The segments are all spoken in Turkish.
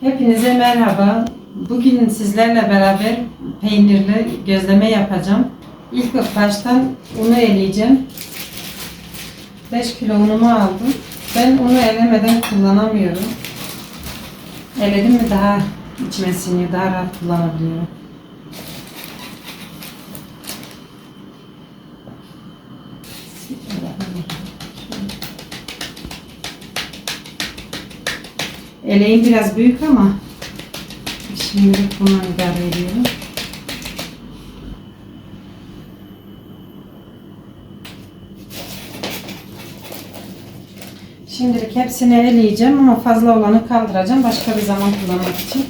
Hepinize merhaba. Bugün sizlerle beraber peynirli gözleme yapacağım. İlk baştan unu eleyeceğim. 5 kilo unumu aldım. Ben unu elemeden kullanamıyorum. Eledim mi daha içime siniyor, daha rahat kullanabiliyorum. Eleğim biraz büyük ama şimdi bundan idare ediyorum. Şimdilik hepsini eleyeceğim ama fazla olanı kaldıracağım başka bir zaman kullanmak için.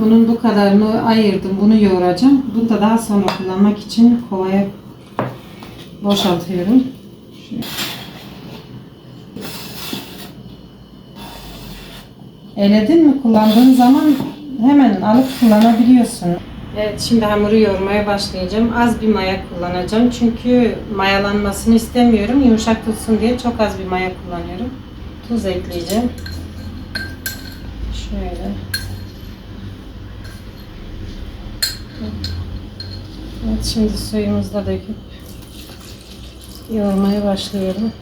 Bunun bu kadarını ayırdım. Bunu yoğuracağım. Bunu da daha sonra kullanmak için kovaya boşaltıyorum. Şöyle. Eledin mi kullandığın zaman hemen alıp kullanabiliyorsun. Evet şimdi hamuru yoğurmaya başlayacağım. Az bir maya kullanacağım. Çünkü mayalanmasını istemiyorum. Yumuşak tutsun diye çok az bir maya kullanıyorum. Tuz ekleyeceğim. Şöyle. Evet şimdi suyumuzu da döküp yoğurmaya başlıyorum.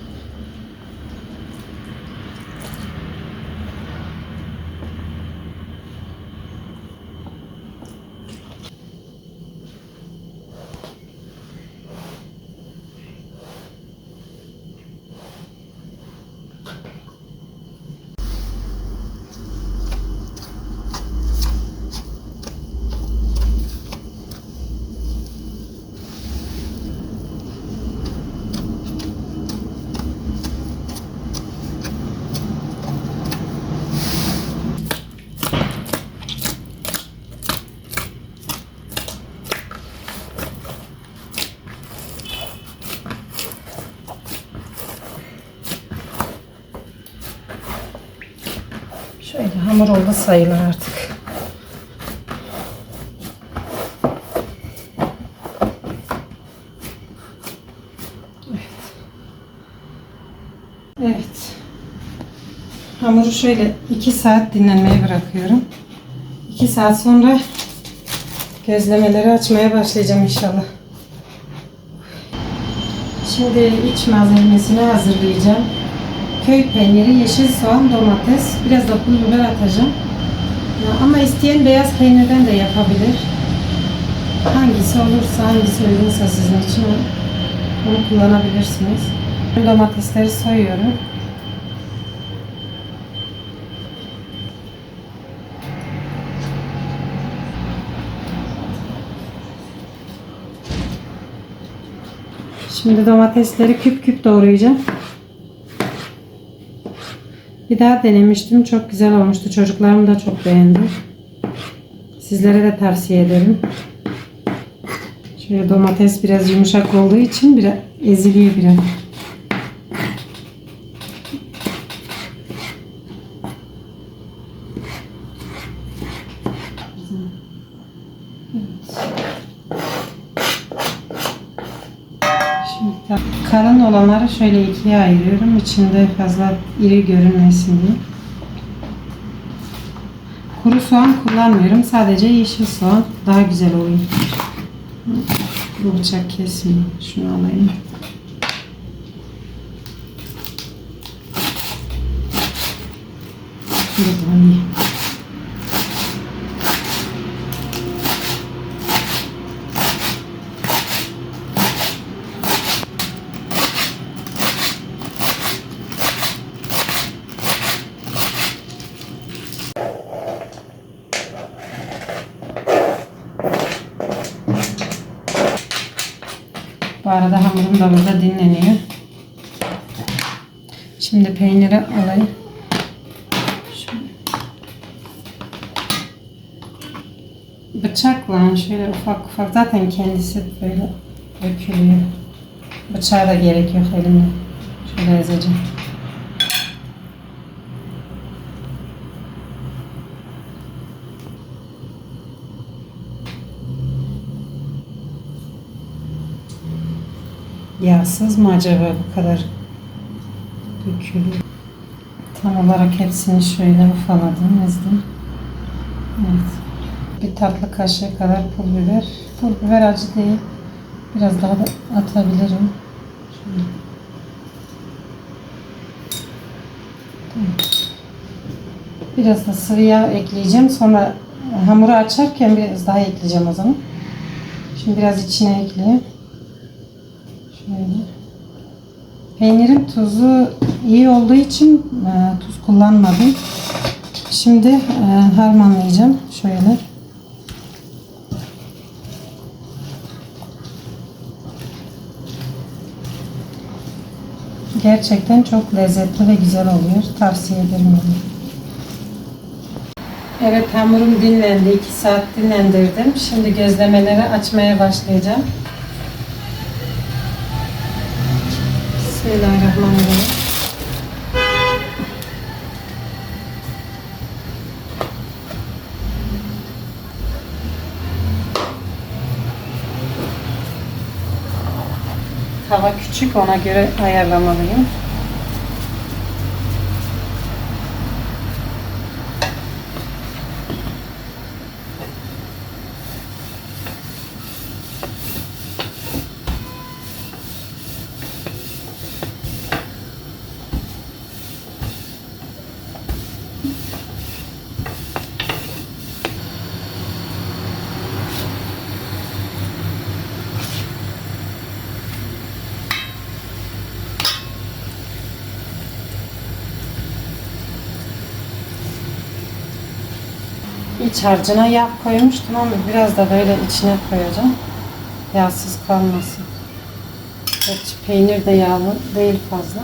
Şöyle oldu sayılır artık. Evet. Evet. Hamuru şöyle 2 saat dinlenmeye bırakıyorum. 2 saat sonra gözlemeleri açmaya başlayacağım inşallah. Şimdi iç malzemesini hazırlayacağım. Köy peyniri, yeşil soğan, domates, biraz da pul biber atacağım. Ama isteyen beyaz peynirden de yapabilir. Hangisi olursa, hangisi uygunsa sizin için onu kullanabilirsiniz. Domatesleri soyuyorum. Şimdi domatesleri küp küp doğrayacağım. Bir daha denemiştim. Çok güzel olmuştu. Çocuklarım da çok beğendi. Sizlere de tavsiye ederim. Şöyle domates biraz yumuşak olduğu için biraz eziliyor biraz. Olanları şöyle ikiye ayırıyorum. İçinde fazla iri görünmesin diye. Kuru soğan kullanmıyorum. Sadece yeşil soğan daha güzel oluyor. Bu bıçak kesmiyor. Şunu alayım. Bu daha Bu arada hamurum da burada dinleniyor. Şimdi peyniri alayım. Şöyle. Bıçakla şöyle ufak ufak zaten kendisi böyle dökülüyor. Bıçağa da gerek yok elimle. Şöyle ezeceğim. Yağsız mı acaba bu kadar dökülüyor? Tam olarak hepsini şöyle ufaladım, ezdim. Evet. Bir tatlı kaşığı kadar pul biber. Pul biber acı değil. Biraz daha da atabilirim. Şöyle. Biraz da sıvı yağ ekleyeceğim. Sonra hamuru açarken biraz daha ekleyeceğim o zaman. Şimdi biraz içine ekleyeyim. Şöyle. Peynirin tuzu iyi olduğu için e, tuz kullanmadım. Şimdi e, harmanlayacağım. Şöyle. Gerçekten çok lezzetli ve güzel oluyor. Tavsiye ederim. onu. Evet hamurum dinlendi. 2 saat dinlendirdim. Şimdi gözlemeleri açmaya başlayacağım. Bismillahirrahmanirrahim. Hava küçük ona göre ayarlamalıyım. İç harcına yağ koymuştum ama biraz da böyle içine koyacağım. Yağsız kalmasın. Gerçi peynir de yağlı değil fazla.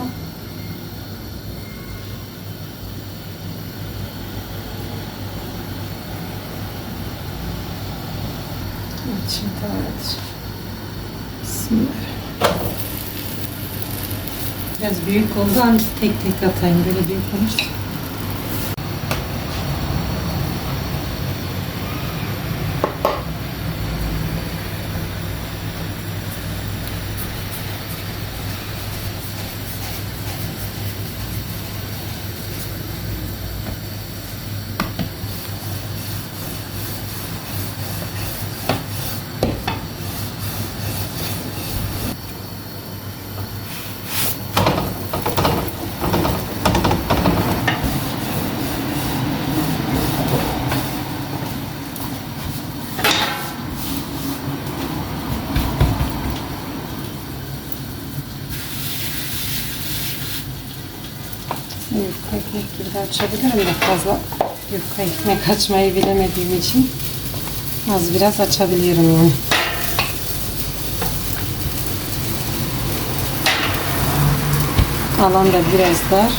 Evet, şimdi devam edeceğim. Bismillah. Biraz büyük oldu ama tek tek atayım. Böyle büyük olursa. Yufka ekmek gibi de açabilirim de fazla yufka ekmek açmayı bilemediğim için az biraz açabiliyorum yani. Alan da biraz dar.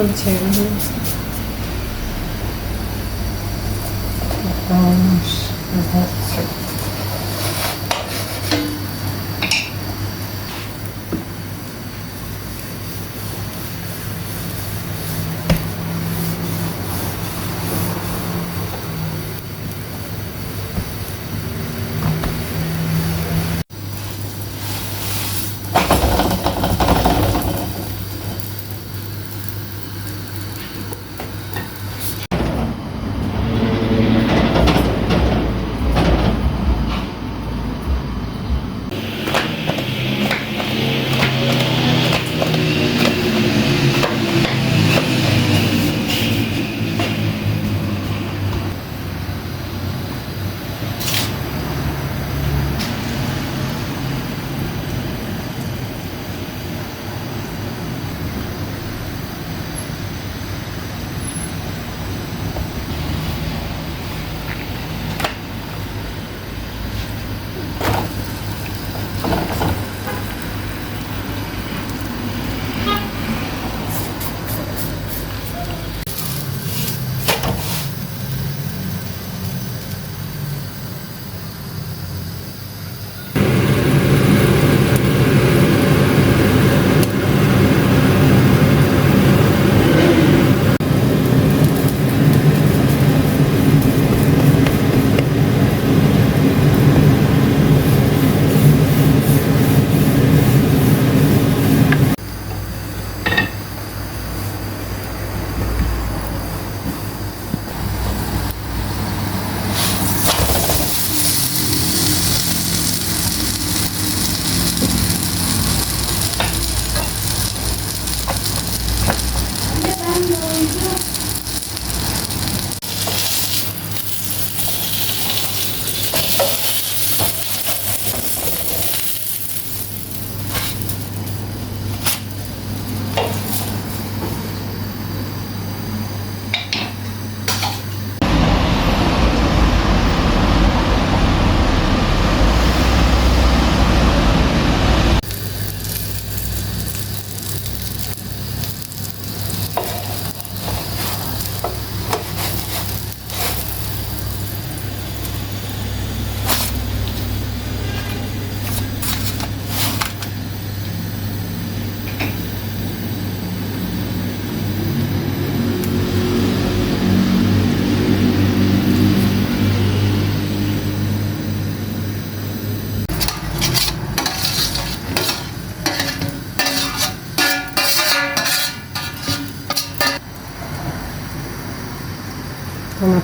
Şunu çevireyim.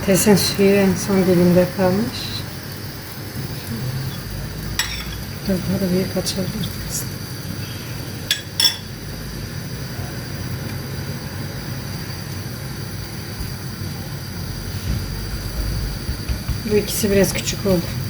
Domatesin suyu en son dibinde kalmış. Biraz daha da büyük açabiliriz. Bu ikisi biraz küçük oldu.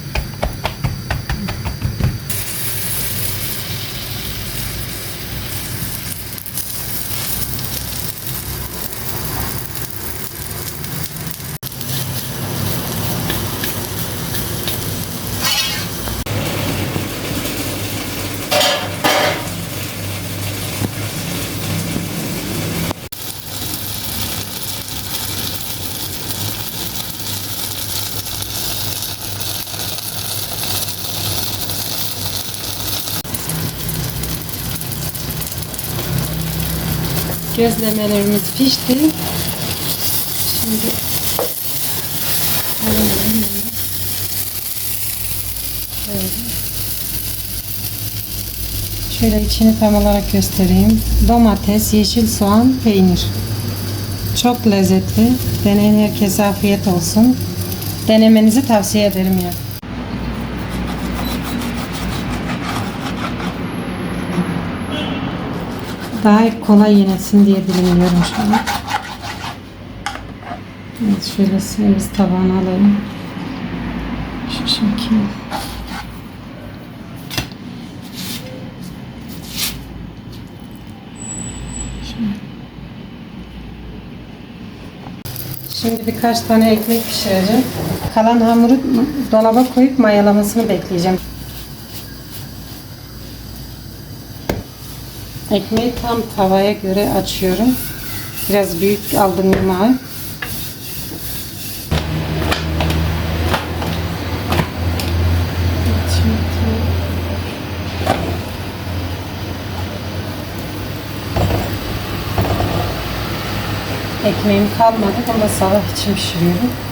Gözlemelerimiz pişti. Şimdi. Şöyle. İçini tam olarak göstereyim. Domates, yeşil soğan, peynir. Çok lezzetli. Deneyin herkese afiyet olsun. Denemenizi tavsiye ederim ya. Daha kolay yenilsin diye dilimliyorum şu an. Evet, şöyle servis tabağına alayım. Şu şekil. Şimdi birkaç tane ekmek pişireceğim. Kalan hamuru dolaba koyup mayalamasını bekleyeceğim. Ekmeği tam tavaya göre açıyorum. Biraz büyük aldım yumağı. Ekmeğim kalmadı. Bunu da sabah için pişiriyorum.